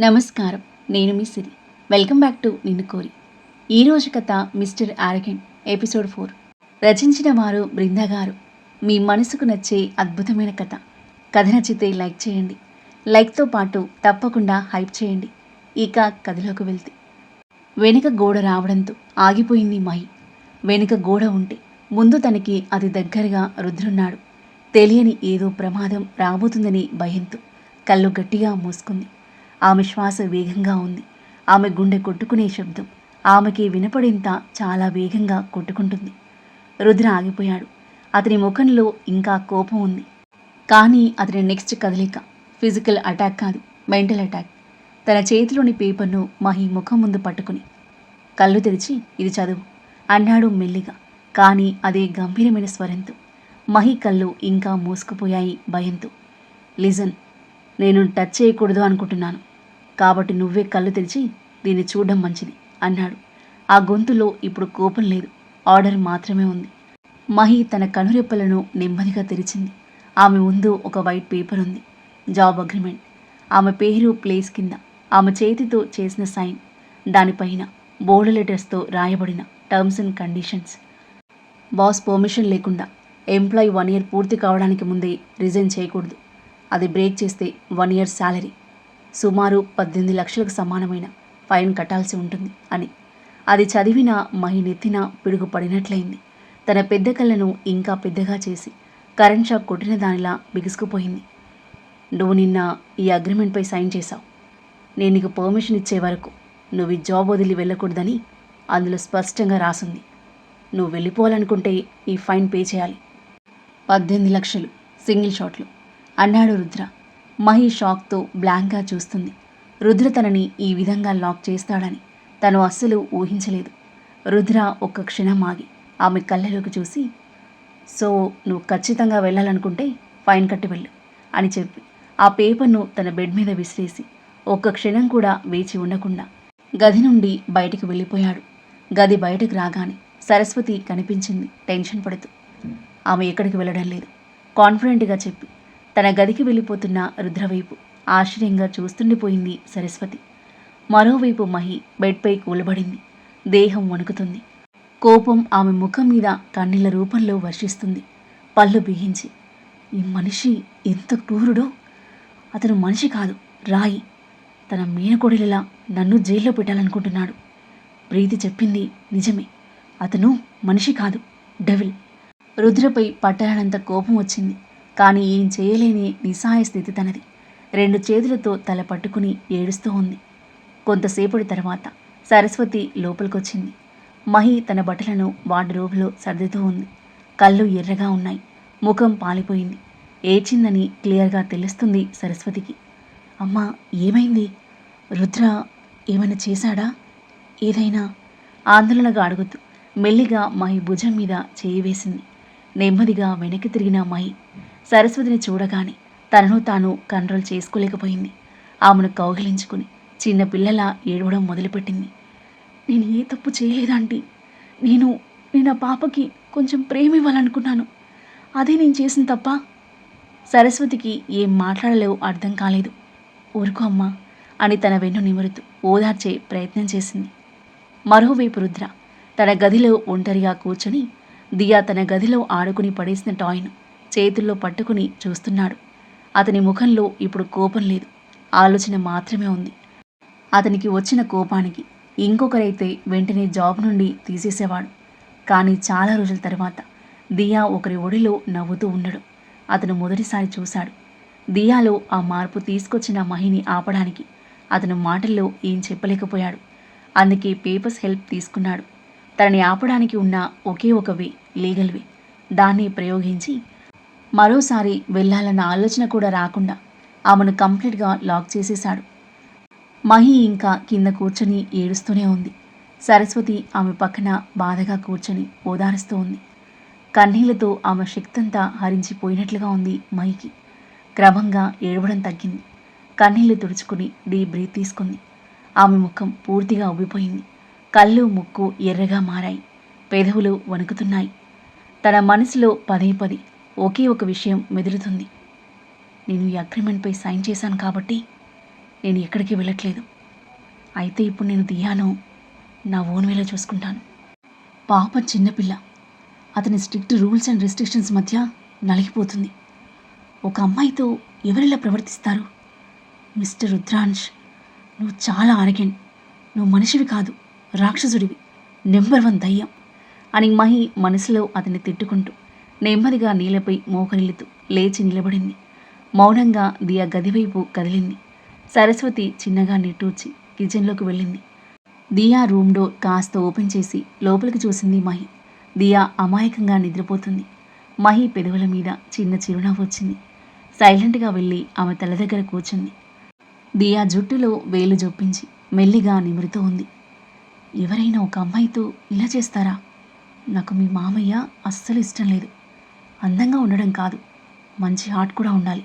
నమస్కారం. నేను మీ Siri. Welcome back to Ninnu Kori. ఈరోజు కథ మిస్టర్ ఆరగెంట్ ఎపిసోడ్ ఫోర్. రచించిన వారు బృందా గారు. మీ మనసుకు నచ్చే అద్భుతమైన కథ. కథ నచ్చితే లైక్ చేయండి. లైక్తో పాటు తప్పకుండా హైప్ చేయండి. ఇక కథలోకి వెళ్తే. వెనుక గోడ రావడంతో ఆగిపోయింది మహి. వెనుక గోడ ఉంటే ముందు తనకి అది దగ్గరగా రుద్రున్నాడు. తెలియని ఏదో ప్రమాదం రాబోతుందని భయంతో కళ్ళు గట్టిగా మూసుకుంది. ఆమె శ్వాస వేగంగా ఉంది. ఆమె గుండె కొట్టుకునే శబ్దం. ఆమెకి వినపడేంత చాలా వేగంగా కొట్టుకుంటుంది. రుద్ర ఆగిపోయాడు. అతని ముఖంలో ఇంకా కోపం ఉంది. కానీ అతని నెక్స్ట్ కదలిక. ఫిజికల్ అటాక్ కాదు మెంటల్ అటాక్. తన చేతిలోని పేపర్ను మహి ముఖం ముందు పట్టుకుని కళ్ళు తెరిచి ఇది చదువు అన్నాడు మెల్లిగా. కానీ అదే గంభీరమైన స్వరంతో. మహి కళ్ళు ఇంకా మూసుకుపోయాయి భయంతో. లిజన్ నేను టచ్ చేయకూడదు అనుకుంటున్నాను. కాబట్టి నువ్వే కళ్ళు తెరిచి దీన్ని చూడడం మంచిది అన్నాడు. ఆ గొంతులో ఇప్పుడు కోపం లేదు. ఆర్డర్ మాత్రమే ఉంది. మహి తన కనురెప్పలను నెమ్మదిగా తెరిచింది. ఆమె ముందు ఒక వైట్ పేపర్ ఉంది. Job agreement. ఆమె పేరు ప్లేస్ కింద. ఆమె చేతితో చేసిన సైన్. దానిపైన బోర్డు లెటర్స్తో రాయబడిన terms and conditions. Boss permission లేకుండా ఎంప్లాయీ వన్ ఇయర్ పూర్తి కావడానికి ముందే రిజైన్ చేయకూడదు. అది బ్రేక్ చేస్తే వన్ ఇయర్ శాలరీ సుమారు పద్దెనిమిది లక్షలకు సమానమైన ఫైన్ కట్టాల్సి ఉంటుంది అని. అది చదివిన మహి నెత్తిన పిడుగుపడినట్లయింది. తన పెద్ద కళ్ళను ఇంకా పెద్దగా చేసి కరెంట్ షాక్ కొట్టిన దానిలా బిగుసుకుపోయింది. నువ్వు నిన్న ఈ అగ్రిమెంట్పై సైన్ చేశావు. నేను నీకు పర్మిషన్ ఇచ్చే వరకు నువ్వు ఈ జాబ్ వదిలి వెళ్ళకూడదని అందులో స్పష్టంగా రాసుంది. నువ్వు వెళ్ళిపోవాలనుకుంటే ఈ ఫైన్ పే చేయాలి. పద్దెనిమిది లక్షలు సింగిల్ షాట్లు అన్నాడు రుద్ర. మహి షాక్తో బ్లాంక్గా చూస్తుంది. రుద్ర తనని ఈ విధంగా లాక్ చేస్తాడని తను అస్సలు ఊహించలేదు. రుద్ర ఒక్క క్షణం ఆగి ఆమె కళ్ళలోకి చూసి సో నువ్వు ఖచ్చితంగా వెళ్ళాలనుకుంటే ఫైన్ కట్టి వెళ్ళు అని చెప్పి ఆ పేపర్ను తన బెడ్ మీద విసిరేసి ఒక్క క్షణం కూడా వేచి ఉండకుండా గది నుండి బయటికి వెళ్ళిపోయాడు. గది బయటకు రాగానే సరస్వతి కనిపించింది టెన్షన్ పడుతూ. ఆమె ఎక్కడికి వెళ్ళడం లేదు. కాన్ఫిడెంట్గా చెప్పి తన గదికి వెళ్ళిపోతున్న రుద్రవైపు ఆశ్చర్యంగా చూస్తుండిపోయింది సరస్వతి. మరోవైపు మహి బెడ్పై కూలబడింది. దేహం వణుకుతుంది. కోపం ఆమె ముఖం మీద కన్నీళ్ళ రూపంలో వర్షిస్తుంది. పళ్ళు బిగించి ఈ మనిషి ఎంత క్రూరుడో! అతను మనిషి కాదు రాయి. తన మీనకొడిలా నన్ను జైల్లో పెట్టాలనుకుంటున్నాడు. ప్రీతి చెప్పింది నిజమే. అతను మనిషి కాదు డెవిల్. రుద్రపై పట్టరానంత కోపం వచ్చింది. కానీ ఏం చేయలేని నిస్సహాయ స్థితి తనది. రెండు చేతులతో తల పట్టుకుని ఏడుస్తూ ఉంది. కొంతసేపటి తర్వాత సరస్వతి లోపలికొచ్చింది. మహి తన బట్టలను వార్డ్రోబ్లో సర్దుతూ ఉంది. కళ్ళు ఎర్రగా ఉన్నాయి. ముఖం పాలిపోయింది. ఏడ్చిందని క్లియర్గా తెలుస్తుంది సరస్వతికి. అమ్మా ఏమైంది? రుద్ర ఏమైనా చేశాడా? ఏదైనా? ఆందోళనగా అడుగుతూ మెల్లిగా మహి భుజం మీద చేయి వేసింది. నెమ్మదిగా వెనక్కి తిరిగిన మహి సరస్వతిని చూడగానే తనను తాను కంట్రోల్ చేసుకోలేకపోయింది. ఆమెను కౌగిలించుకుని చిన్న పిల్లలా ఏడవడం మొదలుపెట్టింది. నేను ఏ తప్పు చేయలేదంటీ నేను నేను ఆ పాపకి కొంచెం ప్రేమ ఇవ్వాలనుకున్నాను. అదే నేను చేసిన తప్ప సరస్వతికి ఏం మాట్లాడలేవు అర్థం కాలేదు. ఊరుకో అమ్మా అని తన వెన్ను నిమురుతూ ఓదార్చే ప్రయత్నం చేసింది. మరోవైపు రుద్ర తన గదిలో ఒంటరిగా కూర్చొని దియా తన గదిలో ఆడుకుని పడేసిన టాయ్ను చేతుల్లో పట్టుకుని చూస్తున్నాడు. అతని ముఖంలో ఇప్పుడు కోపం లేదు. ఆలోచన మాత్రమే ఉంది. అతనికి వచ్చిన కోపానికి ఇంకొకరైతే వెంటనే జాబ్ నుండి తీసేసేవాడు. కానీ చాలా రోజుల తర్వాత దియా ఒకరి ఒడిలో నవ్వుతూ ఉండడు. అతను మొదటిసారి చూశాడు. దియాలో ఆ మార్పు తీసుకొచ్చిన మహిని ఆపడానికి అతను మాటల్లో ఏం చెప్పలేకపోయాడు. అందుకే పేపర్స్ హెల్ప్ తీసుకున్నాడు. తనని ఆపడానికి ఉన్న ఒకే ఒక వే లీగల్ వే. దాన్ని ప్రయోగించి మరోసారి వెళ్ళాలన్న ఆలోచన కూడా రాకుండా ఆమెను కంప్లీట్గా లాక్ చేసేశాడు. మహి ఇంకా కింద కూర్చొని ఏడుస్తూనే ఉంది. సరస్వతి ఆమె పక్కన బాధగా కూర్చొని ఓదారుస్తూ ఉంది. కన్నీళ్ళతో ఆమె శక్తంతా హరించిపోయినట్లుగా ఉంది మహికి. క్రమంగా ఏడవడం తగ్గింది. కన్నీళ్ళు తుడుచుకుని డీప్ బ్రీత్ తీసుకుంది. ఆమె ముఖం పూర్తిగా ఉబ్బిపోయింది. కళ్ళు ముక్కు ఎర్రగా మారాయి. పెదవులు వణుకుతున్నాయి. తన మనసులో పదే పదే ఒకే ఒక విషయం మెదులుతుంది. నేను ఈ అగ్రిమెంట్పై సైన్ చేశాను కాబట్టి నేను ఎక్కడికి వెళ్ళట్లేదు. అయితే ఇప్పుడు నేను దియాను నా ఓన్ వేలో చూసుకుంటాను. పాప చిన్నపిల్ల అతని స్ట్రిక్ట్ రూల్స్ అండ్ రెస్ట్రిక్షన్స్ మధ్య నలిగిపోతుంది. ఒక అమ్మాయితో ఎవరిలా ప్రవర్తిస్తారు? మిస్టర్ రుద్రాంష్ నువ్వు చాలా ఆరగెంట్ నువ్వు మనిషివి కాదు రాక్షసుడివి. నెంబర్ వన్ దయ్యం అని మహి మనసులో అతన్ని తిట్టుకుంటూ నెమ్మదిగా నీళ్ళపై మోకరిల్లుతూ లేచి నిలబడింది. మౌనంగా దియా గదివైపు కదిలింది. సరస్వతి చిన్నగా నిట్టూర్చి కిచెన్లోకి వెళ్ళింది. దియా రూమ్ డోర్ కాస్త ఓపెన్ చేసి లోపలికి చూసింది మహి. దియా అమాయకంగా నిద్రపోతుంది. మహి పెదవుల మీద చిన్న చిరునవ్వు వచ్చింది. సైలెంట్గా వెళ్ళి ఆమె తల దగ్గర కూర్చుంది. దియా జుట్టులో వేలు జొప్పించి మెల్లిగా నిమురుతూ ఉంది. ఎవరైనా ఒక అమ్మాయితో ఇలా చేస్తారా? నాకు మీ మామయ్య అస్సలు ఇష్టం లేదు. అందంగా ఉండడం కాదు. మంచి హార్ట్ కూడా ఉండాలి.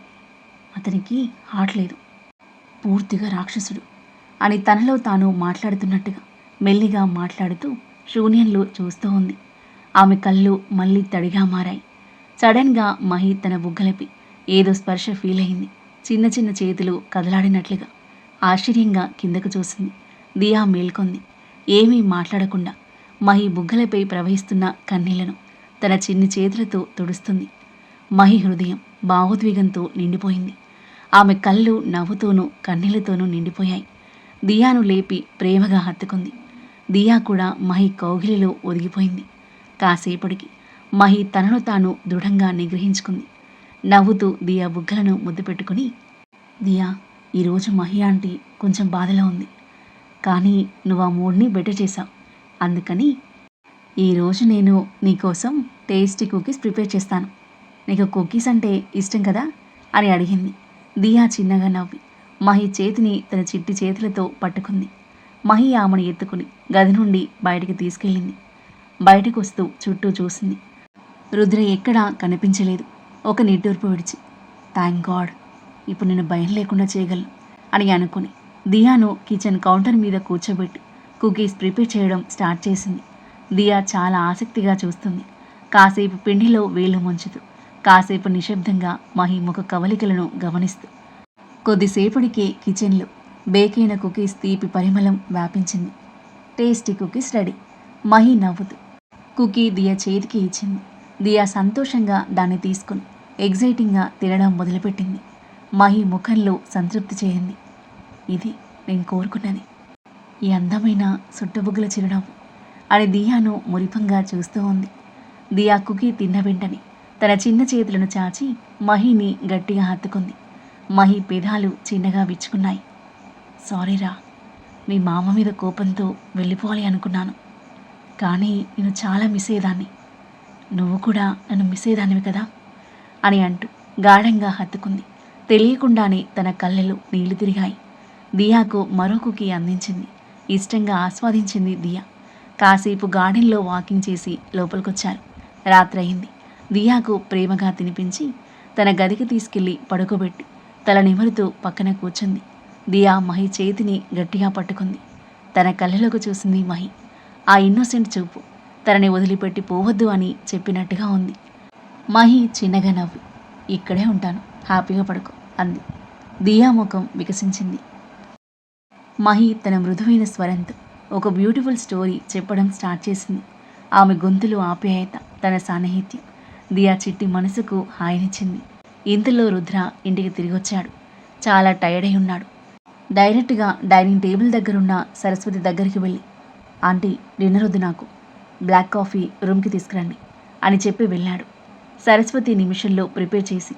అతనికి హార్ట్ లేదు. పూర్తిగా రాక్షసుడు. అని తనలో తాను మాట్లాడుతున్నట్టుగా మెల్లిగా మాట్లాడుతూ శూన్యంలో చూస్తూ ఉంది. ఆమె కళ్ళు మళ్ళీ తడిగా మారాయి. సడన్గా మహి తన బుగ్గలపై ఏదో స్పర్శ ఫీల్ అయింది. చిన్న చిన్న చేతులు కదలాడినట్లుగా ఆశ్చర్యంగా కిందకు చూసింది. దియా మేల్కొంది. ఏమీ మాట్లాడకుండా మహి బుగ్గలపై ప్రవహిస్తున్న కన్నీళ్ళను తన చిన్ని చేతులతో తుడుస్తుంది. మహి హృదయం భావోద్వేగంతో నిండిపోయింది. ఆమె కళ్ళు నవ్వుతోనూ కన్నీళ్ళతోనూ నిండిపోయాయి. దియాను లేపి ప్రేమగా హత్తుకుంది. దియా కూడా మహి కౌగిలిలో ఒదిగిపోయింది. కాసేపటికి మహి తనను తాను దృఢంగా నిగ్రహించుకుంది. నవ్వుతూ దియా బుగ్గలను ముద్దు పెట్టుకుని దియా ఈరోజు మహి ఆంటీ కొంచెం బాధలో ఉంది. కానీ నువ్వు ఆ మూడ్ని బెటర్ చేశావు. అందుకని ఈరోజు నేను నీకోసం టేస్టీ కుకీస్ ప్రిపేర్ చేస్తాను. నీకు కుకీస్ అంటే ఇష్టం కదా? అని అడిగింది. దియా చిన్నగా నవ్వి. మహి చేతిని తన చిట్టి చేతులతో పట్టుకుంది. మహి ఆమెను ఎత్తుకుని గది నుండి బయటికి తీసుకెళ్ళింది. బయటకు వస్తూ చుట్టూ చూసింది. రుద్ర ఎక్కడా కనిపించలేదు. ఒక నిట్టూర్పు విడిచి థ్యాంక్ గాడ్ ఇప్పుడు నేను భయం లేకుండా చేయగలను అని అనుకుని దియాను కిచెన్ కౌంటర్ మీద కూర్చోబెట్టి కుకీస్ ప్రిపేర్ చేయడం స్టార్ట్ చేసింది. దియా చాలా ఆసక్తిగా చూస్తుంది. కాసేపు పిండిలో వేలు ముంచుతూ కాసేపు నిశ్శబ్దంగా మహి ముఖ కవలికలను గమనిస్తూ. కొద్దిసేపటికే కిచెన్లో బేకైన కుకీస్ తీపి పరిమళం వ్యాపించింది. Tasty cookies ready. మహి నవ్వుతూ కుకీ దియా చేతికి ఇచ్చింది. దియా సంతోషంగా దాన్ని తీసుకుని ఎగ్జైటింగ్గా తినడం మొదలుపెట్టింది. మహి ముఖంలో సంతృప్తి చేరింది ఇది నేను కోరుకున్నది. ఈ అందమైన సుట్టబుగ్గుల చిరునవ్వు. అని దియాను మురిపంగా చూస్తూ ఉంది. దియా కుకీ తిన్న వెంటనే తన చిన్న చేతులను చాచి మహిని గట్టిగా హత్తుకుంది. మహి పెదాలు చిన్నగా విచ్చుకున్నాయి. సారీరా మీ మామ మీద కోపంతో వెళ్ళిపోవాలి అనుకున్నాను. కానీ నేను చాలా మిస్ అయ్యేదాన్ని నువ్వు కూడా నన్ను మిస్ అయ్యేదానివి కదా అని అంటూ గాఢంగా హత్తుకుంది. తెలియకుండానే తన కళ్ళలో నీళ్ళు తిరిగాయి. దియాకు మరో కుకీ అందించింది. ఇష్టంగా ఆస్వాదించింది దియా. కాసేపు గార్డెన్లో వాకింగ్ చేసి లోపలికొచ్చారు రాత్రి అయింది దియాకు ప్రేమగా తినిపించి తన గదికి తీసుకెళ్ళి పడుకోబెట్టి తల నిమరుతూ పక్కన కూర్చుంది. దియా మహి చేతిని గట్టిగా పట్టుకుంది. తన కళ్ళలోకి చూసింది మహి. ఆ ఇన్నోసెంట్ చూపు తనని వదిలిపెట్టి పోవద్దు అని చెప్పినట్టుగా ఉంది. మహి చిన్నగా నవ్వి ఇక్కడే ఉంటాను హ్యాపీగా పడుకో అంది. దియా ముఖం వికసించింది. మహి తన మృదువైన స్వరంతో ఒక బ్యూటిఫుల్ స్టోరీ చెప్పడం స్టార్ట్ చేసింది. ఆమె గొంతులు ఆప్యాయత తన సాన్నిహిత్యం. దియా చిట్టి మనసుకు హాయినిచ్చింది. ఇంతలో రుద్ర ఇంటికి తిరిగొచ్చాడు. చాలా టైర్డ్ అయి ఉన్నాడు. డైరెక్ట్గా డైనింగ్ టేబుల్ దగ్గరున్న సరస్వతి దగ్గరికి వెళ్ళి ఆంటీ డిన్నర్ వద్దు నాకు. బ్లాక్ కాఫీ రూమ్కి తీసుకురండి అని చెప్పి వెళ్ళాడు. సరస్వతి నిమిషంలో ప్రిపేర్ చేసి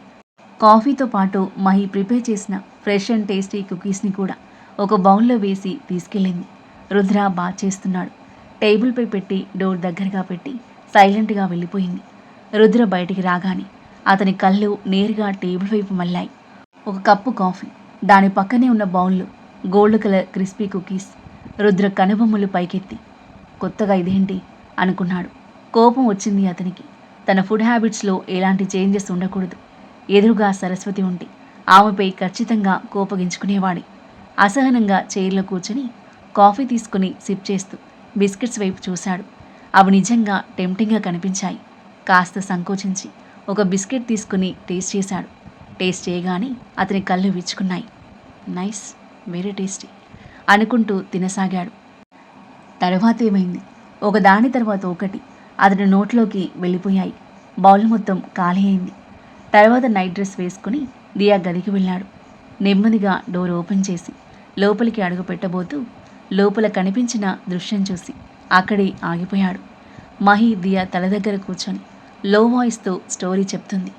కాఫీతో పాటు మహి ప్రిపేర్ చేసిన ఫ్రెష్ అండ్ టేస్టీ కుకీస్ని కూడా ఒక బౌల్లో వేసి తీసుకెళ్ళింది. రుద్ర బా చేస్తున్నాడు. టేబుల్పై పెట్టి డోర్ దగ్గరగా పెట్టి సైలెంట్గా వెళ్ళిపోయింది. రుద్ర బయటికి రాగానే అతని కళ్ళు నేరుగా టేబుల్ వైపు మళ్ళాయి. ఒక కప్పు కాఫీ దాని పక్కనే ఉన్న బౌల్లో gold colour crispy cookies. Rudra కనుబొమ్మలు పైకెత్తి కొత్తగా ఇదేంటి? అనుకున్నాడు. కోపం వచ్చింది అతనికి. తన ఫుడ్ హ్యాబిట్స్లో ఎలాంటి చేంజెస్ ఉండకూడదు. ఎదురుగా సరస్వతి ఉంటే ఆమెపై ఖచ్చితంగా కోపగించుకునేవాడి. అసహనంగా చైర్లో కూర్చుని కాఫీ తీసుకుని సిప్ చేస్తూ బిస్కెట్స్ వైపు చూశాడు. అవి నిజంగా టెంప్టింగ్గా కనిపించాయి. కాస్త సంకోచించి ఒక బిస్కెట్ తీసుకుని టేస్ట్ చేశాడు. టేస్ట్ చేయగానే అతని కళ్ళు విచ్చుకున్నాయి. నైస్ వెరీ టేస్టీ అనుకుంటూ తినసాగాడు. తర్వాత ఏమైంది? ఒక దాని తర్వాత ఒకటి అతని నోట్లోకి వెళ్ళిపోయాయి. బౌల్ మొత్తం ఖాళీ అయింది. తర్వాత నైట్ డ్రెస్ వేసుకుని దియా గదికి వెళ్ళాడు. నెమ్మదిగా డోర్ ఓపెన్ చేసి లోపలికి అడుగు పెట్టబోతూ లోపల కనిపించిన దృశ్యం చూసి అక్కడే ఆగిపోయాడు. మహి దియా తల దగ్గర కూర్చొని లో వాయిస్తో స్టోరీ చెప్తుంది.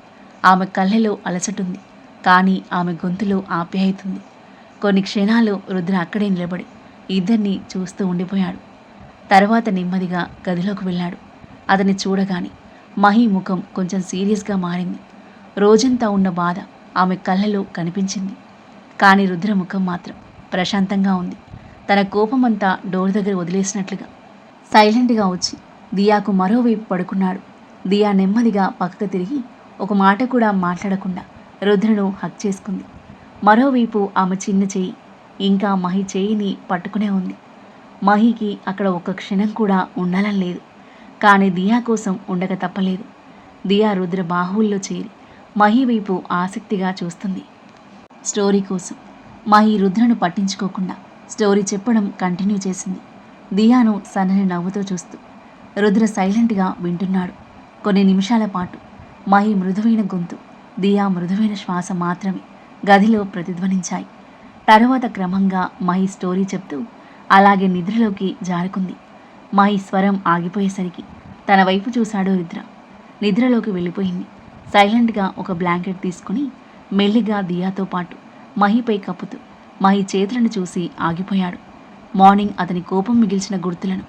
ఆమె కళ్ళలో అలసటుంది కానీ ఆమె గొంతులో ఆప్యాయతుంది కొన్ని క్షణాలు రుద్ర అక్కడే నిలబడి ఇద్దరిని చూస్తూ ఉండిపోయాడు. తర్వాత నెమ్మదిగా గదిలోకి వెళ్ళాడు. అతన్ని చూడగానే మహి ముఖం కొంచెం సీరియస్గా మారింది. రోజంతా ఉన్న బాధ ఆమె కళ్ళలో కనిపించింది. కానీ రుద్ర ముఖం మాత్రం ప్రశాంతంగా ఉంది. తన కోపమంతా డోర్ దగ్గర వదిలేసినట్లుగా. సైలెంట్గా వచ్చి దియాకు మరోవైపు పడుకున్నాడు. దియా నెమ్మదిగా పక్కకు తిరిగి ఒక మాట కూడా మాట్లాడకుండా రుద్రను హక్ చేసుకుంది. మరోవైపు ఆమె చిన్న చేయి ఇంకా మహి చేయిని పట్టుకునే ఉంది. మహికి అక్కడ ఒక్క క్షణం కూడా ఉండాలని లేదు. కానీ దియా కోసం ఉండక తప్పలేదు. దియా రుద్ర బాహువుల్లో చేరి మహి వైపు ఆసక్తిగా చూస్తుంది. స్టోరీ కోసం మహి రుద్రను పట్టించుకోకుండా స్టోరీ చెప్పడం కంటిన్యూ చేసింది. దియాను సన్నని నవ్వుతో చూస్తూ రుద్ర సైలెంట్గా వింటున్నాడు. కొన్ని నిమిషాల పాటు మహి మృదువైన గొంతు దియా మృదువైన శ్వాస మాత్రమే గదిలో ప్రతిధ్వనించాయి. తరువాత క్రమంగా మహి స్టోరీ చెప్తూ అలాగే నిద్రలోకి జారుకుంది. మహి స్వరం ఆగిపోయేసరికి తన వైపు చూశాడు రుద్ర. నిద్రలోకి వెళ్ళిపోయింది. సైలెంట్గా ఒక బ్లాంకెట్ తీసుకుని మెల్లిగా దియాతో పాటు మహిపై కప్పుతూ మహి చేతులను చూసి ఆగిపోయాడు. మార్నింగ్ అతని కోపం మిగిల్చిన గుర్తులను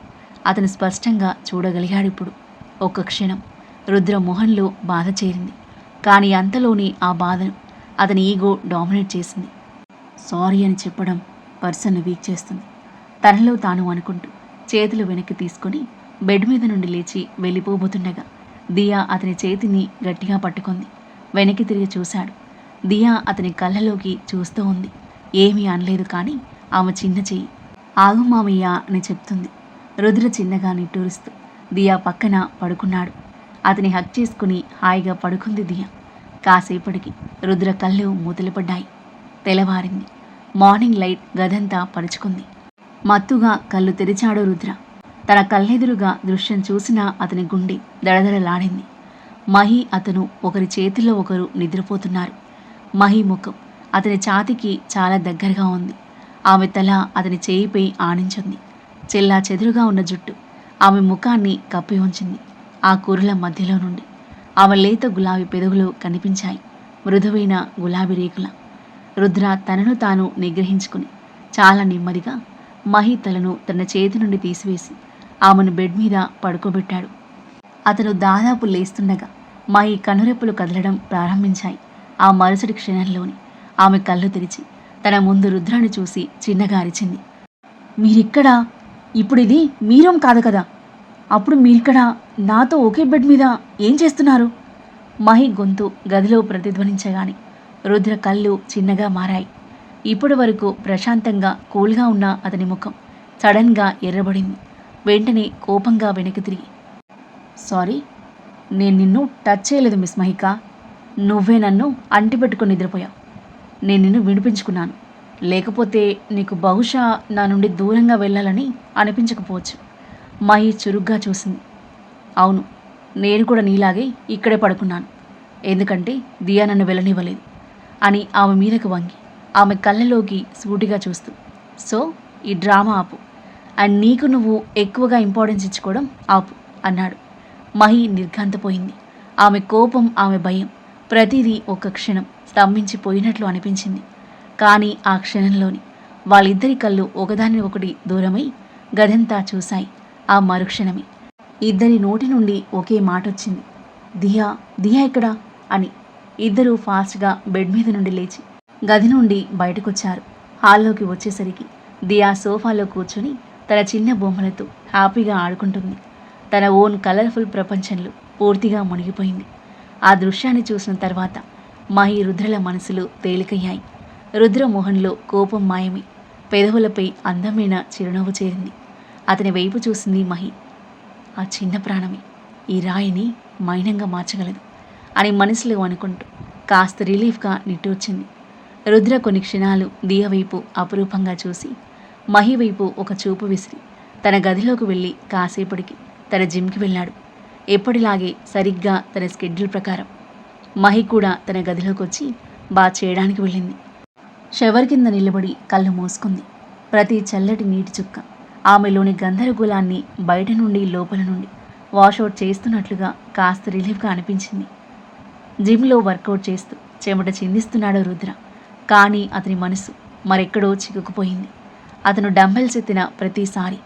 అతను స్పష్టంగా చూడగలిగాడు ఇప్పుడు. ఒక్క క్షణం రుద్ర మొహంలో బాధ చేరింది. కానీ అంతలోనే ఆ బాధను అతని ఈగో డామినేట్ చేసింది. సారీ అని చెప్పడం పర్సన్ను వీక్ చేస్తుంది. తనలో తాను అనుకుంటూ చేతులు వెనక్కి తీసుకొని బెడ్ మీద నుండి లేచి వెళ్ళిపోబోతుండగా దియా అతని చేతిని గట్టిగా పట్టుకుంది. వెనక్కి తిరిగి చూశాడు. దియా అతని కళ్ళలోకి చూస్తూ ఉంది. ఏమీ అనలేదు కానీ ఆమె చిన్న చెయ్యి. ఆగు మామయ్య అని చెప్తుంది. రుద్ర చిన్నగా నిట్టూరుస్తూ దియా పక్కన పడుకున్నాడు. అతని హక్ చేసుకుని హాయిగా పడుకుంది దియా. కాసేపటికి రుద్ర కళ్ళు మూతలుపడ్డాయి. తెల్లవారింది. మార్నింగ్ లైట్ గదంతా పరుచుకుంది. మత్తుగా కళ్ళు తెరిచాడు రుద్ర తన కళ్ళెదురుగా దృశ్యం చూసినా అతని గుండె దడదడలాడింది మహి అతను ఒకరి చేతిలో ఒకరు నిద్రపోతున్నారు. మహి ముఖం అతని ఛాతికి చాలా దగ్గరగా ఉంది. ఆమె తల అతని చేయిపై ఆనించింది. చెల్లా చెదురుగా ఉన్న జుట్టు ఆమె ముఖాన్ని కప్పి ఉంచింది. ఆ కూరల మధ్యలో నుండి ఆమె లేత గులాబీ పెదవులు కనిపించాయి. మృదువైన గులాబీ రేకుల రుద్ర తనను తాను నిగ్రహించుకుని చాలా నెమ్మదిగా మహి తలను తన చేతి నుండి తీసివేసి ఆమెను బెడ్ మీద పడుకోబెట్టాడు. అతను దాదాపు లేస్తుండగా మహి కనురెప్పులు కదలడం ప్రారంభించాయి. ఆ మరుసటి క్షణంలోని ఆమె కళ్ళు తెరిచి తన ముందు రుద్రాన్ని చూసి చిన్నగా అరిచింది మీరిక్కడ? ఇప్పుడు ఇది మీరం కాదు కదా? అప్పుడు మీరిక్కడ నాతో ఒకే బెడ్ మీద ఏం చేస్తున్నారు? మహి గొంతు గదిలో ప్రతిధ్వనించగానే రుద్ర కళ్ళు చిన్నగా మారాయి. ఇప్పటి వరకు ప్రశాంతంగా కూల్గా ఉన్న అతని ముఖం సడన్గా ఎర్రబడింది. వెంటనే కోపంగా వెనక్కి తిరిగి సారీ నేను నిన్ను టచ్ చేయలేదు మిస్ మహిక. నువ్వే నన్ను అంటిపెట్టుకుని నిద్రపోయావు. నేను నిన్ను వినిపించుకున్నాను లేకపోతే నీకు బహుశా నా నుండి దూరంగా వెళ్ళాలని అనిపించకపోవచ్చు. మహి చురుగ్గా చూసింది. అవును నేను కూడా నీలాగే ఇక్కడే పడుకున్నాను. ఎందుకంటే దియా నన్ను వెళ్ళనివ్వలేదు అని ఆమె మీదకు వంగి ఆమె కళ్ళలోకి సూటిగా చూస్తూ సో ఈ డ్రామా ఆపు. అండ్ నీకు నువ్వు ఎక్కువగా ఇంపార్టెన్స్ ఇచ్చుకోవడం ఆపు అన్నాడు. మహి నిర్ఘాంతపోయింది. ఆమె కోపం ఆమె భయం ప్రతిదీ ఒక క్షణం. స్తంభించిపోయినట్లు అనిపించింది. కానీ ఆ క్షణంలోని వాళ్ళిద్దరి కళ్ళు ఒకదాని ఒకటి దూరమై గదంతా చూశాయి. ఆ మరుక్షణమే ఇద్దరి నోటి నుండి ఒకే మాట వచ్చింది దియా దియా ఎక్కడా? అని ఇద్దరూ ఫాస్ట్గా బెడ్ మీద నుండి లేచి గది నుండి బయటకొచ్చారు. హాల్లోకి వచ్చేసరికి దియా సోఫాలో కూర్చొని తన చిన్న బొమ్మలతో హ్యాపీగా ఆడుకుంటుంది. తన ఓన్ కలర్ఫుల్ ప్రపంచంలో పూర్తిగా మునిగిపోయింది. ఆ దృశ్యాన్ని చూసిన తర్వాత మహి రుద్రల మనసులు తేలికయ్యాయి. రుద్ర మొహంలో కోపం మాయమే. పెదవులపై అందమైన చిరునవ్వు చేరింది. అతని వైపు చూసింది మహి. ఆ చిన్న ప్రాణమే. ఈ రాయిని మైనంగా మార్చగలదు అని మనసులో అనుకుంటూ కాస్త రిలీఫ్గా నిట్టూర్చింది. రుద్ర కొన్ని క్షణాలు దియ వైపు అపురూపంగా చూసి మహి వైపు ఒక చూపు విసిరి తన గదిలోకి వెళ్ళి కాసేపటికి తన జిమ్కి వెళ్ళాడు. ఎప్పటిలాగే సరిగ్గా తన స్కెడ్యూల్ ప్రకారం మహి కూడా తన గదిలోకి వచ్చి బా చేయడానికి వెళ్ళింది. షవర్ కింద నిలబడి కళ్ళు మూసుకుంది. ప్రతి చల్లటి నీటి చుక్క ఆమెలోని గందరగోళాన్ని బయట నుండి లోపల నుండి వాషౌట్ చేస్తున్నట్లుగా కాస్త రిలీఫ్గా అనిపించింది. జిమ్లో వర్కౌట్ చేస్తూ చెమట చిందిస్తున్నాడు రుద్ర. కానీ అతని మనసు మరెక్కడో చిక్కుకుపోయింది. అతను డంబెల్స్ ఎత్తిన ప్రతిసారి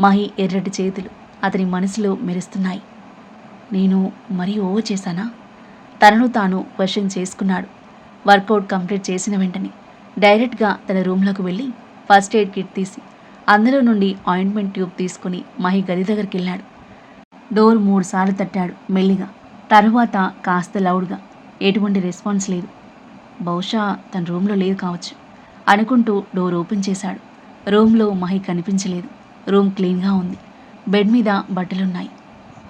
మహి ఎర్రటి చేతులు అతని మనసులో మెరుస్తున్నాయి. నేను మరీ ఓవర్ చేశానా? తనను తాను క్వశ్చన్ చేసుకున్నాడు. వర్కౌట్ కంప్లీట్ చేసిన వెంటనే డైరెక్ట్గా తన రూమ్లోకి వెళ్ళి ఫస్ట్ ఎయిడ్ కిట్ తీసి అందులో నుండి ఆయింట్మెంట్ ట్యూబ్ తీసుకుని మహి గది దగ్గరికి వెళ్ళాడు. డోర్ మూడు సార్లు తట్టాడు మెల్లిగా. తరువాత కాస్త లౌడ్గా. ఎటువంటి రెస్పాన్స్ లేదు. బహుశా తన రూమ్లో లేదు కావచ్చు అనుకుంటూ డోర్ ఓపెన్ చేశాడు. రూమ్లో మహి కనిపించలేదు. రూమ్ క్లీన్గా ఉంది. బెడ్ మీద బట్టలున్నాయి.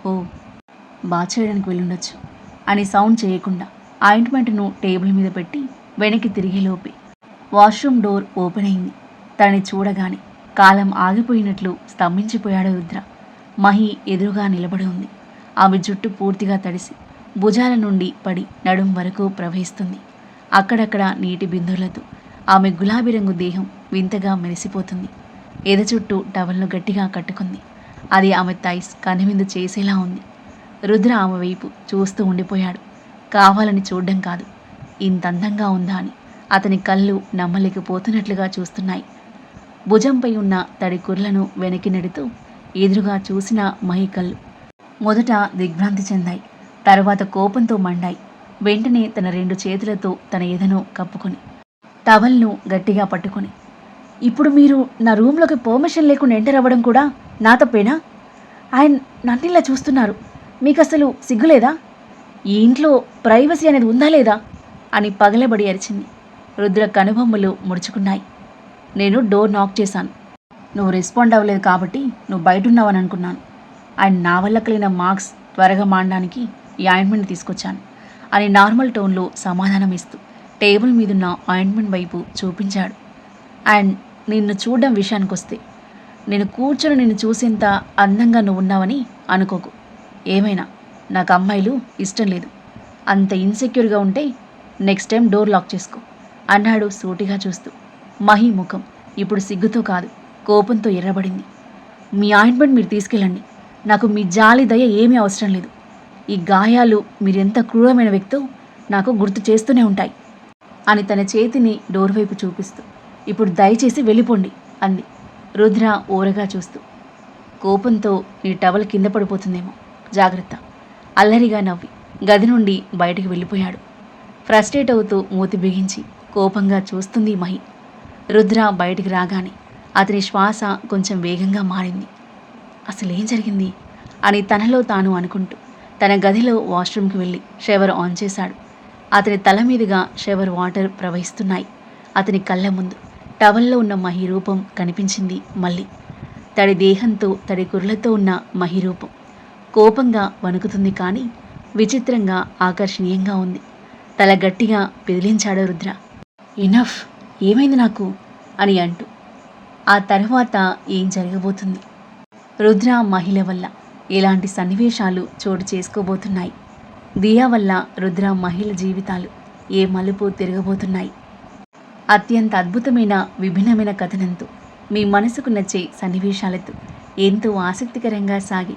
ఓ బాగా చేయడానికి వెళ్ళుండొచ్చు. అని సౌండ్ చేయకుండా ఆయింట్మెంట్ను టేబుల్ మీద పెట్టి వెనక్కి తిరిగి లోపే వాష్రూమ్ డోర్ ఓపెన్ అయింది. తనని చూడగానే కాలం ఆగిపోయినట్లు స్తంభించిపోయాడు రుద్ర. మహి ఎదురుగా నిలబడి ఉంది. ఆమె జుట్టు పూర్తిగా తడిసి భుజాల నుండి పడి నడుం వరకు ప్రవహిస్తుంది. అక్కడక్కడ నీటి బిందువులతో ఆమె గులాబీ రంగు దేహం వింతగా మెరిసిపోతుంది. ఎద చుట్టూ టవల్ను గట్టిగా కట్టుకుంది. అది ఆమె థైస్ కనువిందు చేసేలా ఉంది. రుద్ర ఆమె వైపు చూస్తూ ఉండిపోయాడు. కావాలని చూడ్డం కాదు. ఇంత అందంగా ఉందా అని అతని కళ్ళు నమ్మలేకపోతున్నట్లుగా చూస్తున్నాయి. భుజంపై ఉన్న తడి కుర్లను వెనక్కి నెడుతూ ఎదురుగా చూసిన మహి కళ్ళు మొదట దిగ్భ్రాంతి చెందాయి. తర్వాత కోపంతో మండాయి. వెంటనే తన రెండు చేతులతో తన ఎదను కప్పుకొని టవల్ను గట్టిగా పట్టుకొని ఇప్పుడు మీరు నా రూమ్లోకి పర్మిషన్ లేకుండా ఎంటర్ అవ్వడం కూడా నా తప్పేనా ఆయన నన్నిలా చూస్తున్నారు. మీకు అసలు సిగ్గులేదా? ఈ ఇంట్లో ప్రైవసీ అనేది ఉందా లేదా? అని పగలబడి అరిచింది. రుద్ర కనుబొమ్మలు ముడుచుకున్నాయి. నేను డోర్ నాక్ చేశాను. నువ్వు రెస్పాండ్ అవ్వలేదు కాబట్టి నువ్వు బయట ఉన్నావని అనుకున్నాను. అండ్ నా వల్ల కలిగిన మార్క్స్ త్వరగా మాండడానికి ఈ ఆయింట్మెంట్ తీసుకొచ్చాను అని నార్మల్ టోన్లో సమాధానం ఇస్తూ టేబుల్ మీదున్న ఆయింట్మెంట్ వైపు చూపించాడు. అండ్ నిన్ను చూడడం విషయానికి వస్తే నేను కూర్చొని నిన్ను చూసేంత అందంగా నువ్వు ఉన్నావని అనుకోకు. ఏమైనా? నాకు అమ్మాయిలు ఇష్టం లేదు. అంత ఇన్సెక్యూర్గా ఉంటే నెక్స్ట్ టైం డోర్ లాక్ చేసుకో. అన్నాడు సూటిగా చూస్తూ. మహి ముఖం ఇప్పుడు సిగ్గుతో కాదు కోపంతో ఎర్రబడింది. మీ ఆయింట్మెంట్ మీరు తీసుకెళ్ళండి. నాకు మీ జాలి దయ ఏమీ అవసరం లేదు. ఈ గాయాలు మీరెంత క్రూరమైన వ్యక్తో నాకు గుర్తు చేస్తూనే ఉంటాయి అని తన చేతిని డోర్ వైపు చూపిస్తూ. ఇప్పుడు దయచేసి వెళ్ళిపోండి అంది. రుద్ర ఓరగా చూస్తూ. కోపంతో నీ టవల్ కింద పడిపోతుందేమో. జాగ్రత్త. అల్లరిగా నవ్వి గది నుండి బయటికి వెళ్ళిపోయాడు. ఫ్రస్ట్రేట్ అవుతూ మూతి బిగించి కోపంగా చూస్తుంది మహి. రుద్ర బయటికి రాగానే అతని శ్వాస కొంచెం వేగంగా మారింది. అసలు ఏం జరిగింది? అని తనలో తాను అనుకుంటూ తన గదిలో వాష్రూమ్కి వెళ్ళి షవర్ ఆన్ చేశాడు. అతని తల మీదుగా షవర్ వాటర్ ప్రవహిస్తున్నాయి. అతని కళ్ళ ముందు టవల్లో ఉన్న మహి రూపం కనిపించింది మళ్ళీ. తడి దేహంతో తడి కుర్లతో ఉన్న మహి రూపం. కోపంగా వణుకుతుంది కానీ విచిత్రంగా ఆకర్షణీయంగా ఉంది. తల గట్టిగా పెదిలించాడు రుద్ర. ఇనఫ్ ఏమైంది నాకు? అని అంటూ. ఆ తర్వాత ఏం జరగబోతుంది? రుద్ర మహిళ వల్ల ఎలాంటి సన్నివేశాలు చోటు చేసుకోబోతున్నాయి. దియా వల్ల రుద్ర మహిళ జీవితాలు ఏ మలుపు తిరగబోతున్నాయి? అత్యంత అద్భుతమైన విభిన్నమైన కథనంతో మీ మనసుకు నచ్చే సన్నివేశాలతో ఎంతో ఆసక్తికరంగా సాగి